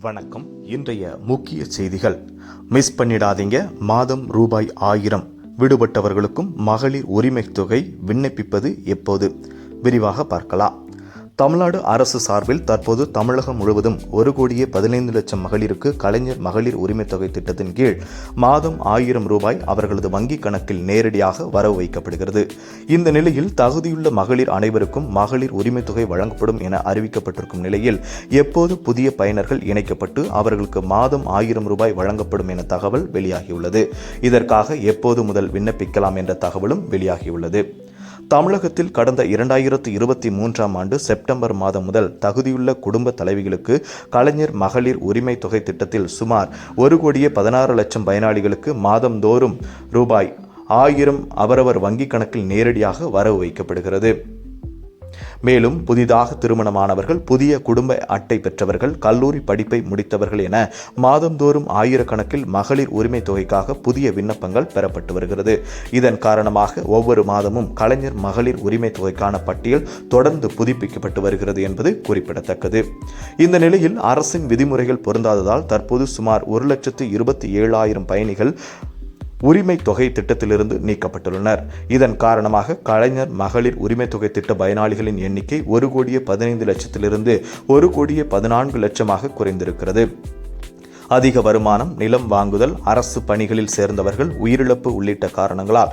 வணக்கம். இன்றைய முக்கிய செய்திகள். மிஸ் பண்ணிடாதீங்க. மாதம் ரூபாய் ஆயிரம் விடுபட்டவர்களுக்கும் மகளிர் உரிமை தொகை விண்ணப்பிப்பது எப்போது? விரிவாக பார்க்கலாம். தமிழ்நாடு அரசு சார்பில் தற்போது தமிழகம் முழுவதும் ஒரு கோடியே பதினைந்து லட்சம் மகளிருக்கு கலைஞர் மகளிர் உரிமை தொகை திட்டத்தின் கீழ் மாதம் ஆயிரம் ரூபாய் அவர்களது வங்கிக் கணக்கில் நேரடியாக வரவு வைக்கப்படுகிறது. இந்த நிலையில் தகுதியுள்ள மகளிர் அனைவருக்கும் மகளிர் உரிமை தொகை வழங்கப்படும் என அறிவிக்கப்பட்டிருக்கும் நிலையில் எப்போது புதிய பயனர்கள் இணைக்கப்பட்டு அவர்களுக்கு மாதம் ஆயிரம் ரூபாய் வழங்கப்படும் என தகவல் வெளியாகியுள்ளது. இதற்காக எப்போது முதல் விண்ணப்பிக்கலாம் என்ற தகவலும் வெளியாகியுள்ளது. தமிழகத்தில் கடந்த இரண்டாயிரத்து இருபத்தி மூன்றாம் ஆண்டு செப்டம்பர் மாதம் முதல் தகுதியுள்ள குடும்ப தலைவிகளுக்கு கலைஞர் மகளிர் உரிமை தொகை திட்டத்தில் சுமார் ஒரு கோடியே பதினாறு லட்சம் பயனாளிகளுக்கு மாதந்தோறும் ரூபாய் ஆயிரம் அவரவர் வங்கிக் கணக்கில் நேரடியாக வரவு வைக்கப்படுகிறது. மேலும் புதிதாக திருமணமானவர்கள் புதிய குடும்ப அட்டை பெற்றவர்கள் கல்லூரி படிப்பை முடித்தவர்கள் என மாதந்தோறும் ஆயிரக்கணக்கில் மகளிர் உரிமை தொகைக்காக புதிய விண்ணப்பங்கள் பெறப்பட்டு வருகிறது. இதன் காரணமாக ஒவ்வொரு மாதமும் கலைஞர் மகளிர் உரிமை தொகைக்கான பட்டியல் தொடர்ந்து புதுப்பிக்கப்பட்டு வருகிறது என்பது குறிப்பிடத்தக்கது. இந்த நிலையில் அரசின் விதிமுறைகள் பொருந்தாததால் தற்போது சுமார் ஒரு லட்சத்து இருபத்தி ஏழாயிரம் பயணிகள் உரிமை தொகை திட்டத்திலிருந்து நீக்கப்பட்டுள்ளனர். இதன் காரணமாக கலைஞர் மகளிர் உரிமை தொகை திட்ட பயனாளிகளின் எண்ணிக்கை ஒரு கோடியே பதினைந்து லட்சத்திலிருந்து ஒரு கோடியே பதினான்கு லட்சமாக குறைந்திருக்கிறது. அதிக வருமானம் நிலம் வாங்குதல் அரசு பணிகளில் சேர்ந்தவர்கள் உயிரிழப்பு உள்ளிட்ட காரணங்களால்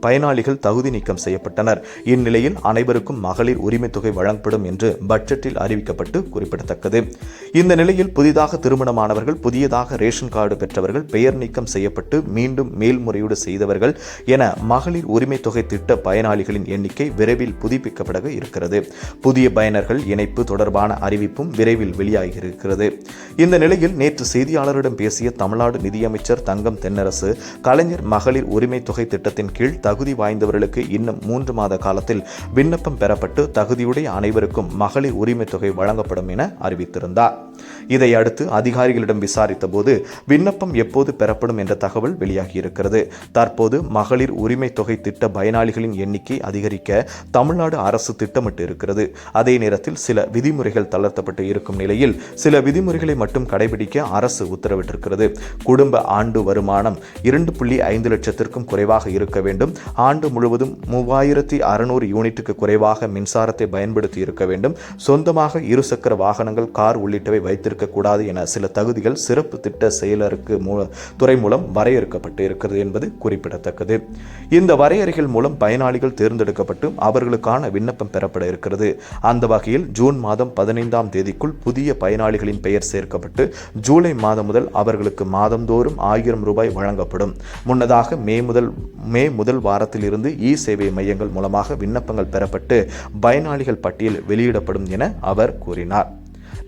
பயனாளிகள் தகுதி நீக்கம் செய்யப்பட்டனர். இந்நிலையில் அனைவருக்கும் மகளிர் உரிமை தொகை வழங்கப்படும் என்று பட்ஜெட்டில் அறிவிக்கப்பட்டு குறிப்பிடத்தக்கது. இந்த நிலையில் புதிதாக திருமணமானவர்கள் புதியதாக ரேஷன் கார்டு பெற்றவர்கள் பெயர் நீக்கம் செய்யப்பட்டு மீண்டும் மேல்முறையீடு செய்தவர்கள் என மகளிர் உரிமை தொகை திட்ட பயனாளிகளின் எண்ணிக்கை விரைவில் புதுப்பிக்கப்பட இருக்கிறது. புதிய பயனர்கள் இணைப்பு தொடர்பான அறிவிப்பும் விரைவில் வெளியாகியிருக்கிறது. இந்த நிலையில் நேற்று செய்தியாளரிடம் பேசிய தமிழ்நாடு நிதியமைச்சர் தங்கம் தென்னரசு கலைஞர் மகளிர் உரிமை தொகை திட்டத்தின் கீழ் தகுதி வாய்ந்தவர்களுக்கு இன்னும் மூன்று மாத காலத்தில் விண்ணப்பம் பெறப்பட்டு தகுதியுடைய அனைவருக்கும் மகளிர் உரிமை தொகை வழங்கப்படும் என அறிவித்திருந்தார். இதை அடுத்து அதிகாரிகளிடம் விசாரித்த போது விண்ணப்பம் எப்போது பெறப்படும் என்ற தகவல் வெளியாகியிருக்கிறது. தற்போது மகளிர் உரிமை தொகை திட்ட பயனாளிகளின் எண்ணிக்கை அதிகரிக்க தமிழ்நாடு அரசு திட்டமிட்டு இருக்கிறது அதே நேரத்தில் சில விதிமுறைகள் தளர்த்தப்பட்டு இருக்கும் நிலையில் சில விதிமுறைகளை மட்டும் கடைபிடிக்க அரசு உத்தரவிட்டிருக்கிறது. குடும்ப ஆண்டு வருமானம் இரண்டு புள்ளி ஐந்து லட்சத்திற்கும் குறைவாக இருக்க வேண்டும். ஆண்டு முழுவதும் மூவாயிரத்தி அறுநூறு யூனிட்டுக்கு குறைவாக மின்சாரத்தை பயன்படுத்தி இருக்க வேண்டும். சொந்தமாக இருசக்கர வாகனங்கள் கார் உள்ளிட்டவை வைத்திருக்கக்கூடாது என சில தகுதிகள் சிறப்பு திட்ட செயலருக்கு துறை மூலம் வரையறுக்கப்பட்டு இருக்கிறது என்பது குறிப்பிடத்தக்கது. இந்த வரையறைகள் மூலம் பயனாளிகள் தேர்ந்தெடுக்கப்பட்டு அவர்களுக்கான விண்ணப்பம் பெறப்பட இருக்கிறது. அந்த வகையில் ஜூன் மாதம் பதினைந்தாம் தேதிக்குள் புதிய பயனாளிகளின் பெயர் சேர்க்கப்பட்டு ஜூலை மாதம் முதல் அவர்களுக்கு மாதந்தோறும் ஆயிரம் ரூபாய் வழங்கப்படும். முன்னதாக மே முதல் மே முதல் வாரத்திலிருந்து இ சேவை மையங்கள் மூலமாக விண்ணப்பங்கள் பெறப்பட்டு பயனாளிகள் பட்டியல் வெளியிடப்படும் என அவர் கூறினார்.